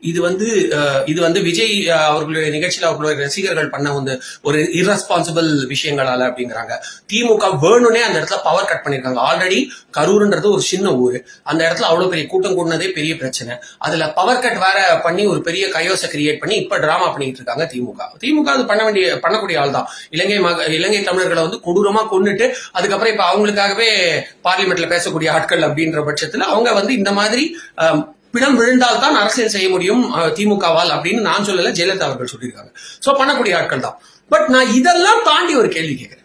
இது வந்து இது வந்து விஜய் அவர்களுடைய நிகழ்ச்சியில் அவர்களுடைய ரசிகர்கள் பண்ண வந்து ஒரு irresponsible விஷயங்களால அப்படிங்கிறாங்க. திமுக வேணும்னே அந்த இடத்துல பவர் கட் பண்ணிருக்காங்க. ஆல்ரெடி கரூர்ன்றது ஒரு சின்ன ஊர். அந்த இடத்துல அவ்வளவு பெரிய கூட்டம் கூடினதே பெரிய பிரச்சனை. அதுல பவர் கட் வேற பண்ணி ஒரு பெரிய கையோசை கிரியேட் பண்ணி இப்ப டிராமா பண்ணிட்டு இருக்காங்க திமுக. திமுக அது பண்ண வேண்டிய பண்ணக்கூடிய ஆள் தான். இலங்கை மக இலங்கை தமிழர்களை வந்து கொடூரமா கொன்னுட்டு அதுக்கப்புறம் இப்ப அவங்களுக்காகவே பார்லிமெண்ட்ல பேசக்கூடிய ஆட்கள் அப்படின்ற பட்சத்துல அவங்க வந்து இந்த மாதிரி பிணம் விழுந்தால் தான் அரசியல் செய்ய முடியும் அஹ், திமுகவால் அப்படின்னு நான் சொல்லல ஜெயலலிதா அவர்கள் சொல்லியிருக்காங்க. சோ பண்ணக்கூடிய ஆட்கள் தான். பட் நான் இதெல்லாம் தாண்டி ஒரு கேள்வி கேட்கிறேன்.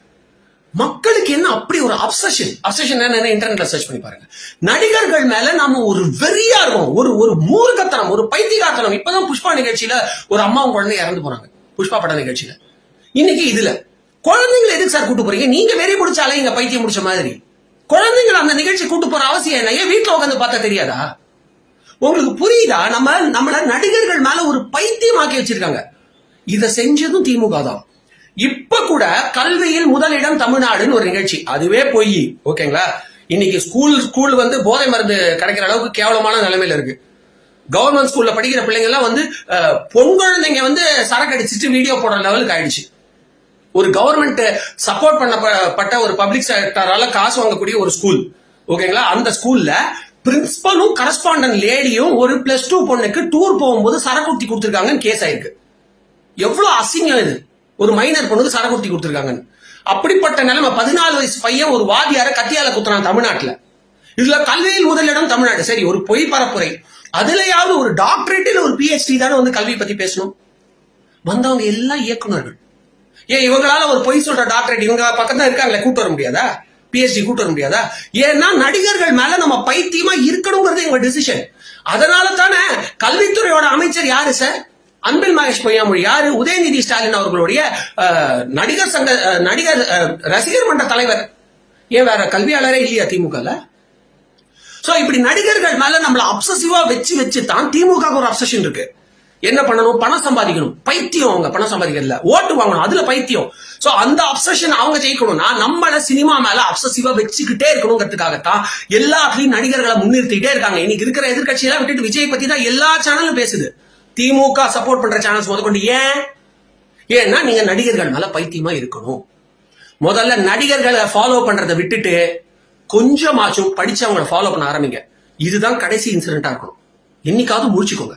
மக்களுக்கு என்ன அப்படி ஒரு அப்சஷன் அப்சஷன் என்ன இன்டர்நெட்ல சர்ச் பண்ணி பாருங்க. நடிகர்கள் மேல நாம ஒரு வெறியா இருக்கும் ஒரு ஒரு மூர்க்கத்தனம் ஒரு பைத்தியகாத்தனம் இப்பதான் புஷ்பா நிகழ்ச்சியில ஒரு அம்மாவும் குழந்தை இறந்து போறாங்க. புஷ்பா பட நிகழ்ச்சியில. இன்னைக்கு இதுல. குழந்தைங்களை எதுக்கு சார் கூட்டு போறீங்க? நீங்க வெறி பிடிச்சாலே இங்க பைத்தியம் முடிச்ச மாதிரி. குழந்தைங்களை அந்த நிகழ்ச்சி கூட்டு போற அவசியம் என்ன? ஏன் வீட்டுல உட்காந்து பார்த்தா தெரியாதா? உங்களுக்கு புரியுதா? நம்ம நம்மள நடிகர்கள் மேல ஒரு பைத்தியமாக்கி வச்சிருக்காங்க. இதை செஞ்சதும் திமுக தான். இப்ப கூட கல்வியில் முதலிடம் தமிழ்நாடுன்னு ஒரு நிகழ்ச்சி. அதுவே பொய். ஓகேங்களா? இன்னைக்கு ஸ்கூல் ஸ்கூல் வந்து போதை மருந்து கிடைக்கிற அளவுக்கு கேவலமான நிலைமையில இருக்கு. கவர்மெண்ட் ஸ்கூல்ல படிக்கிற பிள்ளைங்க எல்லாம் வந்து பொங்குழந்தைங்க பொன் குழந்தைங்க வந்து சரக்கு அடிச்சிட்டு வீடியோ போடுற லெவலுக்கு ஆயிடுச்சு. ஒரு கவர்மெண்ட் சப்போர்ட் பண்ணப்பட்ட ஒரு பப்ளிக் செக்டரால காசு வாங்கக்கூடிய ஒரு ஸ்கூல் ஓகேங்களா? அந்த ஸ்கூல்ல பிரின்சிபலும் கரஸ்பாண்டன் லேடியும் ஒரு பிளஸ் டூ பொண்ணுக்கு டூர் போகும்போது சரக்குத்தி கொடுத்துருக்காங்கன்னு கேஸ் ஆயிருக்கு. எவ்வளவு அசிங்கம் இது. ஒரு மைனர் பொண்ணுக்கு சரக்குத்தி கொடுத்துருக்காங்கன்னு. அப்படிப்பட்ட நிலைமை பதினாலு வயசு பையன் ஒரு வாதியார கத்தியால குத்துறான் தமிழ்நாட்டுல. இதுல கல்வியில் முதலிடம் தமிழ்நாடு. சரி ஒரு பொய் பரப்புரை. அதுலயாவது ஒரு டாக்டரேட்டில் ஒரு பிஹெச்டி தானே வந்து கல்வி பத்தி பேசணும்? வந்தவங்க எல்லாம் இயக்குநர்கள். ஏன் இவங்களால ஒரு பொய் சொல்ற டாக்டரேட் இவங்க பக்கத்துல இருக்காங்களே கூட்டு வர முடியாதா? பிஎஸ்டி கூட்டு வர முடியாதா? ஏன்னா நடிகர்கள் மேல நம்ம பைத்தியமா இருக்கணுங்கிறது எங்க டிசிஷன் அதனால தானே கல்வித்துறையோட அமைச்சர் யாரு சார் அன்பில் மகேஷ் பொய்யாமொழி. யாரு? உதயநிதி ஸ்டாலின் அவர்களுடைய நடிகர் சங்க நடிகர் ரசிகர் மன்ற தலைவர். ஏன் வேற கல்வியாளரே இல்லையா திமுகல சோ இப்படி நடிகர்கள் மேல நம்மள அப்சசிவா வச்சு வச்சு தான் திமுக ஒரு அப்சஷன் இருக்கு. என்ன பண்ணணும்? பணம் சம்பாதிக்கணும். பைத்தியம் அவங்க பணம் சம்பாதிக்கிறதுல. ஓட்டு வாங்கணும். அதுல பைத்தியம். சோ அந்த அப்சஷன் அவங்க ஜெயிக்கணும்னா நம்மள சினிமா மேல அப்சசிவா வச்சுக்கிட்டே இருக்கணுங்கிறதுக்காகத்தான் எல்லாத்துலயும் நடிகர்களை முன்னிறுத்திக்கிட்டே இருக்காங்க. இன்னைக்கு இருக்கிற எதிர்க்கட்சியெல்லாம் விட்டுட்டு விஜய் பத்தி தான் எல்லா சேனலும் பேசுது. திமுக சப்போர்ட் பண்ற சேனல்ஸ் முதற்கொண்டு ஏன்? ஏன்னா நீங்க நடிகர்கள் மேல பைத்தியமா இருக்கணும். முதல்ல நடிகர்களை ஃபாலோ பண்றதை விட்டுட்டு கொஞ்சமாச்சும் படிச்சவங்களை ஃபாலோ பண்ண ஆரம்பிங்க. இதுதான் கடைசி இன்சிடென்ட்டா இருக்கணும். என்னைக்காவது முடிச்சுக்கோங்க